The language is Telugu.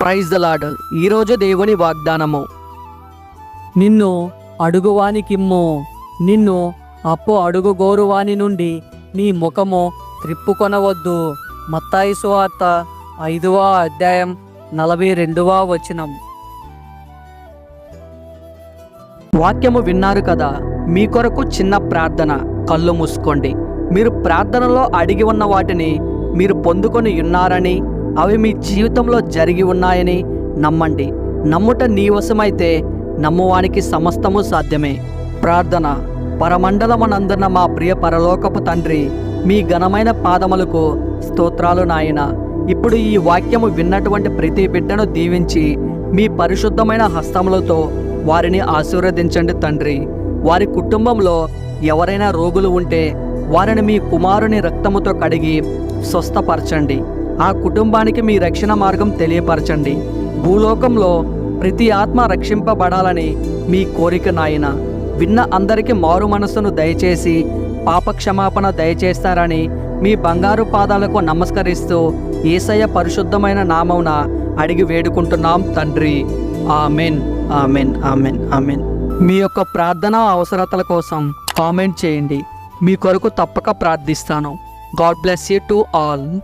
ప్రైజ్ ద లాడ్ ఈరోజు దేవుని వాగ్దానము. నిన్ను అడుగువానికిమ్ము నిన్ను అప్పు అడుగుగోరువాని నుండి నీ ముఖము త్రిప్పుకొనవద్దు. మత్తాయి సువార్త ఐదవ అధ్యాయం నలభై రెండవ వచనం. వాక్యము విన్నారు కదా మీ కొరకు చిన్న ప్రార్థన కళ్ళు మూసుకోండి. మీరు ప్రార్థనలో అడిగి ఉన్న వాటిని మీరు పొందుకొని ఉన్నారని అవి మీ జీవితంలో జరిగి ఉన్నాయని నమ్మండి. నమ్ముట నీవశమైతే నమ్మువానికి సమస్తము సాధ్యమే. ప్రార్థన. పరమండలమనందున్న మా ప్రియ పరలోకపు తండ్రి మీ ఘనమైన పాదములకు స్తోత్రాలు నాయన. ఇప్పుడు ఈ వాక్యము విన్నటువంటి ప్రతి బిడ్డను దీవించి మీ పరిశుద్ధమైన హస్తములతో వారిని ఆశీర్వదించండి తండ్రి. వారి కుటుంబంలో ఎవరైనా రోగులు ఉంటే వారిని మీ కుమారుని రక్తముతో కడిగి స్వస్థపరచండి. ఆ కుటుంబానికి మీ రక్షణ మార్గం తెలియపరచండి. భూలోకంలో ప్రతి ఆత్మ రక్షింపబడాలని మీ కోరిక నాయన. విన్న అందరికీ మారు మనస్సును దయచేసి పాపక్షమాపణ దయచేస్తారని మీ బంగారు పాదాలకు నమస్కరిస్తూ ఏసయ్య పరిశుద్ధమైన నామమున అడిగి వేడుకుంటున్నాం తండ్రి. Amen amen amen amen. మీ యొక్క ప్రార్థన అవసరతల కోసం కామెంట్ చేయండి. మీ కొరకు తప్పక ప్రార్థిస్తాను. God bless you to all.